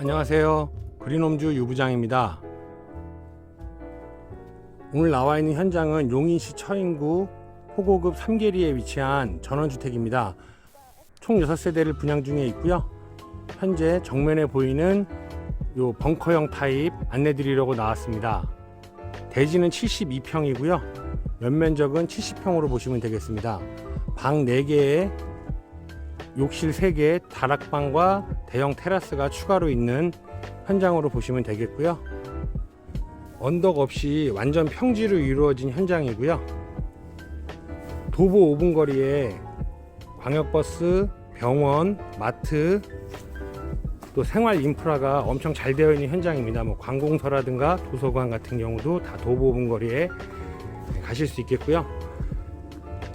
안녕하세요. 그린홈주 유부장입니다. 오늘 나와 있는 현장은 용인시 처인구 호고급 3계리에 위치한 전원주택입니다. 총 6세대를 분양 중에 있고요. 현재 정면에 보이는 요 벙커형 타입 안내 드리려고 나왔습니다. 대지는 72평이고요. 연면적은 70평으로 보시면 되겠습니다. 방 4개에 욕실 3개, 다락방과 대형 테라스가 추가로 있는 현장으로 보시면 되겠고요. 언덕 없이 완전 평지로 이루어진 현장이고요. 도보 5분 거리에 광역버스, 병원, 마트, 또 생활 인프라가 엄청 잘 되어 있는 현장입니다. 뭐 관공서라든가 도서관 같은 경우도 다 도보 5분 거리에 가실 수 있겠고요.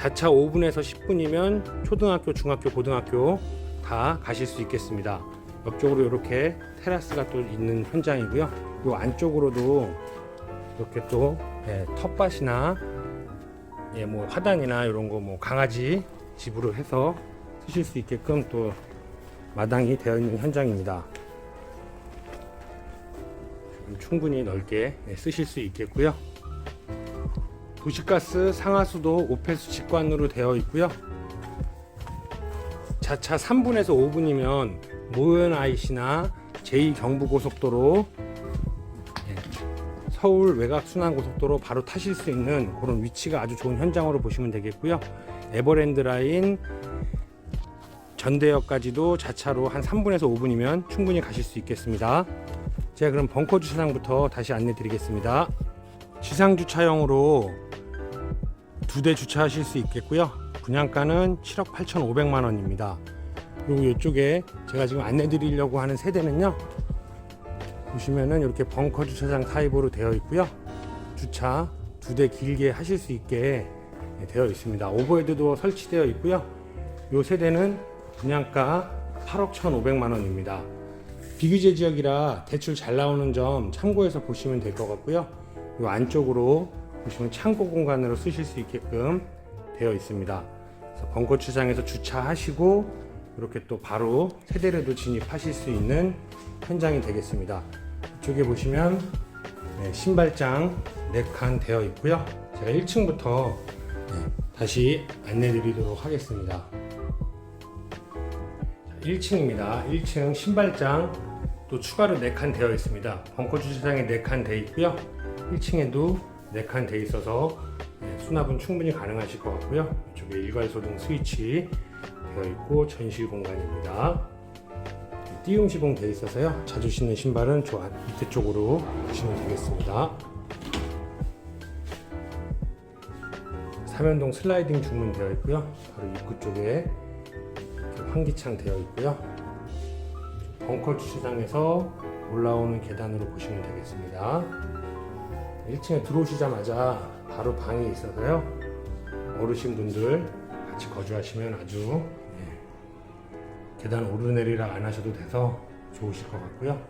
자차 5분에서 10분이면 초등학교, 중학교, 고등학교 다 가실 수 있겠습니다. 옆쪽으로 이렇게 테라스가 또 있는 현장이고요. 이 안쪽으로도 이렇게 또 예, 텃밭이나 예, 뭐 화단이나 이런 거 뭐 강아지 집으로 해서 쓰실 수 있게끔 또 마당이 되어 있는 현장입니다. 충분히 넓게 예, 쓰실 수 있겠고요. 도시가스 상하수도 오폐수 직관으로 되어 있고요. 자차 3분에서 5분이면 모현 IC나 제2경부고속도로 예, 서울 외곽 순환고속도로 바로 타실 수 있는 그런 위치가 아주 좋은 현장으로 보시면 되겠고요. 에버랜드 라인 전대역까지도 자차로 한 3분에서 5분이면 충분히 가실 수 있겠습니다. 제가 그럼 벙커 주차장부터 다시 안내 드리겠습니다. 지상 주차용으로 두 대 주차하실 수 있겠고요. 분양가는 7억 8,500만 원입니다. 그리고 이쪽에 제가 지금 안내 드리려고 하는 세대는요. 보시면은 이렇게 벙커 주차장 타입으로 되어 있고요. 주차 두 대 길게 하실 수 있게 되어 있습니다. 오버헤드도 설치되어 있고요. 이 세대는 분양가 8억 1,500만 원입니다. 비규제 지역이라 대출 잘 나오는 점 참고해서 보시면 될 것 같고요. 이 안쪽으로 보시면 창고 공간으로 쓰실 수 있게끔 되어 있습니다. 그래서 벙커 주차장에서 주차하시고 이렇게 또 바로 세대로도 진입하실 수 있는 현장이 되겠습니다. 이쪽에 보시면 네, 신발장 4칸 되어 있고요. 제가 1층부터 다시 안내 드리도록 하겠습니다. 1층입니다. 1층 신발장 또 추가로 4칸 되어 있습니다. 벙커 주차장에 4칸 되어 있고요. 1층에도 4칸 되어 있어서 네, 수납은 충분히 가능하실 것 같고요. 이쪽에 일괄소 등 스위치 되어 있고 전실 공간입니다. 띄움 시공 되어 있어서요. 자주 신는 신발은 저 앞- 밑에 쪽으로 보시면 되겠습니다. 삼연동 슬라이딩 주문 되어 있고요. 바로 입구 쪽에 환기창 되어 있고요. 벙커 주차장에서 올라오는 계단으로 보시면 되겠습니다. 1층에 들어오시자마자 바로 방이 있어서요. 어르신분들 같이 거주하시면 아주 예, 계단 오르내리라 안 하셔도 돼서 좋으실 것 같고요.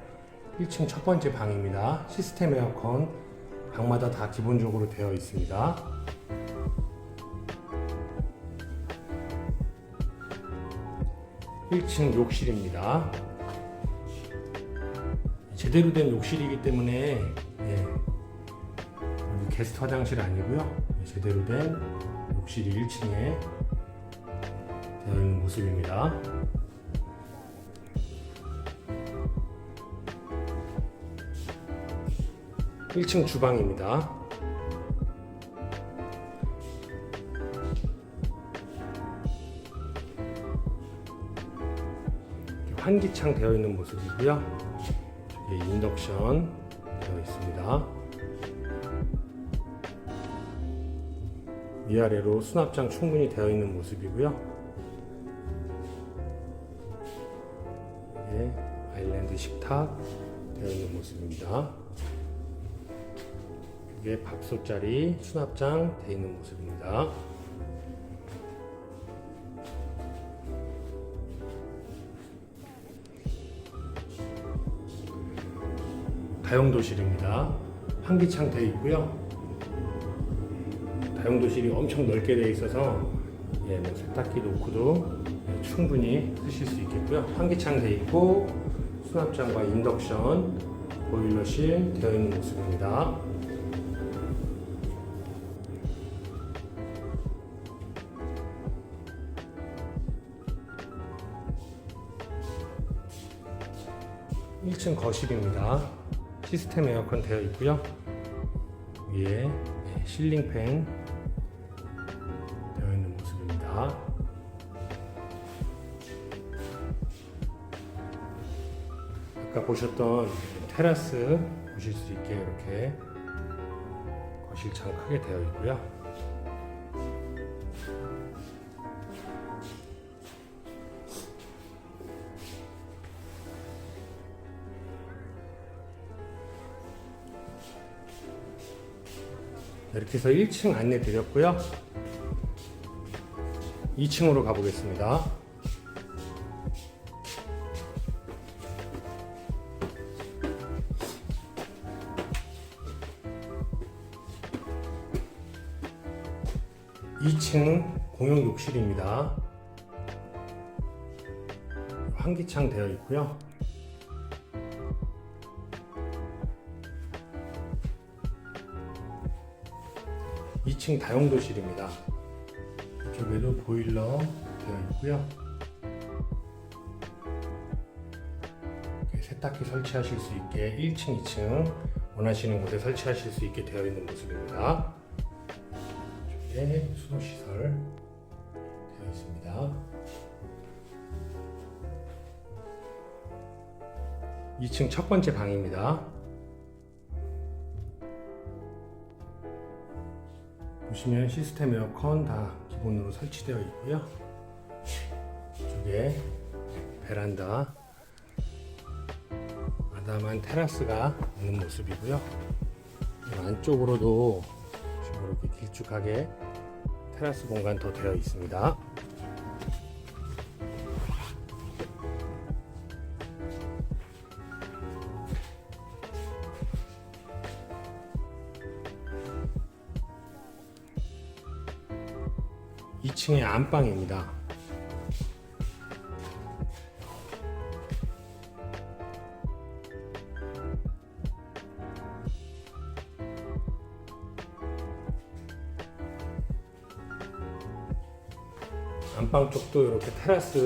1층 첫 번째 방입니다. 시스템 에어컨 방마다 다 기본적으로 되어 있습니다. 일층 욕실입니다. 제대로 된 욕실이기 때문에 예, 게스트 화장실 아니고요. 예, 제대로 된 욕실이 1층에 되어 있는 모습입니다. 일층 주방입니다. 이렇게 환기창 되어 있는 모습이고요. 저기 인덕션 되어 있습니다. 위아래로 수납장 충분히 되어 있는 모습이고요. 이게 아일랜드 식탁 되어 있는 모습입니다. 이게 밥솥 자리 수납장 되어 있는 모습입니다. 다용도실입니다. 환기창 되어 있고요. 다용도실이 엄청 넓게 되어 있어서 예, 뭐 세탁기 놓고도 예, 충분히 쓰실 수 있겠고요. 환기창 되어 있고 수납장과 인덕션, 보일러실 되어 있는 모습입니다. 일층 거실입니다. 시스템 에어컨 되어 있고요. 위에 네, 실링팬 모습입니다. 아까 보셨던 테라스 보실 수 있게 이렇게 거실 창 크게 되어 있고요. 이렇게 해서 1층 안내 드렸고요. 2층으로 가보겠습니다. 2층 공용 욕실입니다. 환기창 되어 있고요. 이층 다용도실입니다. 이쪽에도 보일러 되어 있고요. 세탁기 설치하실 수 있게 1층, 2층 원하시는 곳에 설치하실 수 있게 되어 있는 모습입니다. 이쪽에 수도 시설 되어 있습니다. 2층 첫 번째 방입니다. 보시면 시스템 에어컨 다 기본으로 설치되어 있고요. 이쪽에 베란다 아담한 테라스가 있는 모습이고요. 이 안쪽으로도 이렇게 길쭉하게 테라스 공간 더 되어 있습니다. 이층의 안방입니다. 안방 쪽도 이렇게 테라스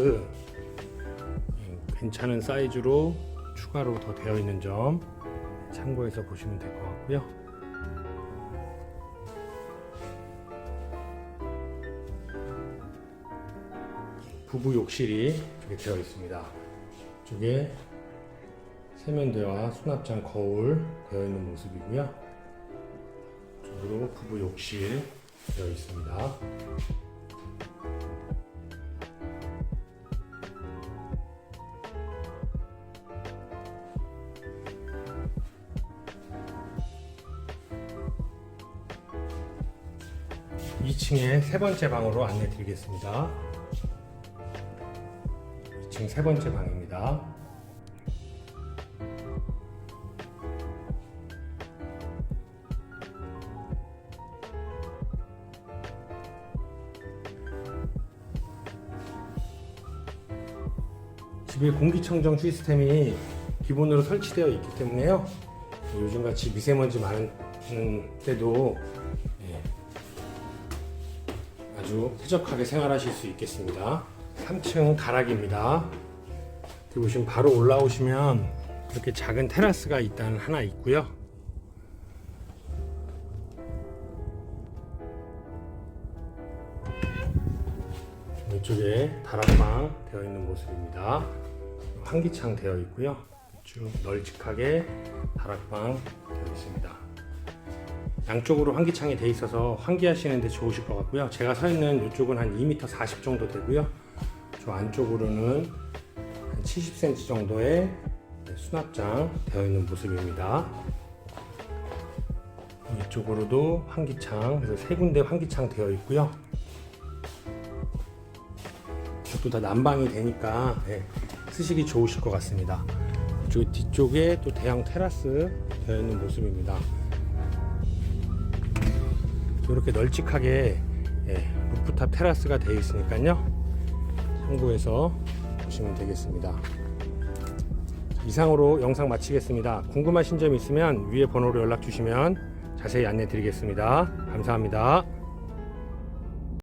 음, 괜찮은 사이즈로 추가로 더 되어 있는 점 참고해서 보시면 될 것 같고요. 부부 욕실이 이렇게 되어 있습니다. 이쪽에 세면대와 수납장 거울 되어 있는 모습이고요. 이쪽으로 부부 욕실 되어 있습니다. 이층의세 번째 방으로 안내 드리겠습니다. 2층 세 번째 방입니다. 집에 공기청정 시스템이 기본으로 설치되어 있기 때문에요. 요즘같이 미세먼지 많은 때도 예, 아주 쾌적하게 생활하실 수 있겠습니다. 3층 다락입니다. 여기 보시면 바로 올라오시면 이렇게 작은 테라스가 일단 하나 있고요. 이쪽에 다락방 되어 있는 모습입니다. 환기창 되어 있고요. 쭉 널찍하게 다락방 되어 있습니다. 양쪽으로 환기창이 되어 있어서 환기하시는데 좋으실 것 같고요. 제가 서 있는 이쪽은 한 2m 40 정도 되고요. 저 안쪽으로는 한 70cm 정도의 수납장 되어 있는 모습입니다. 이쪽으로도 환기창, 그래서 세 군데 환기창 되어 있고요. 이것도 다 난방이 되니까 예, 쓰시기 좋으실 것 같습니다. 이쪽 뒤쪽에 또 대형 테라스 되어 있는 모습입니다. 이렇게 널찍하게 예, 루프탑 테라스가 되어 있으니까요. 참고해서 보시면 되겠습니다. 이상으로 영상 마치겠습니다. 궁금하신 점 있으면 위에 번호로 연락 주시면 자세히 안내 드리겠습니다. 감사합니다.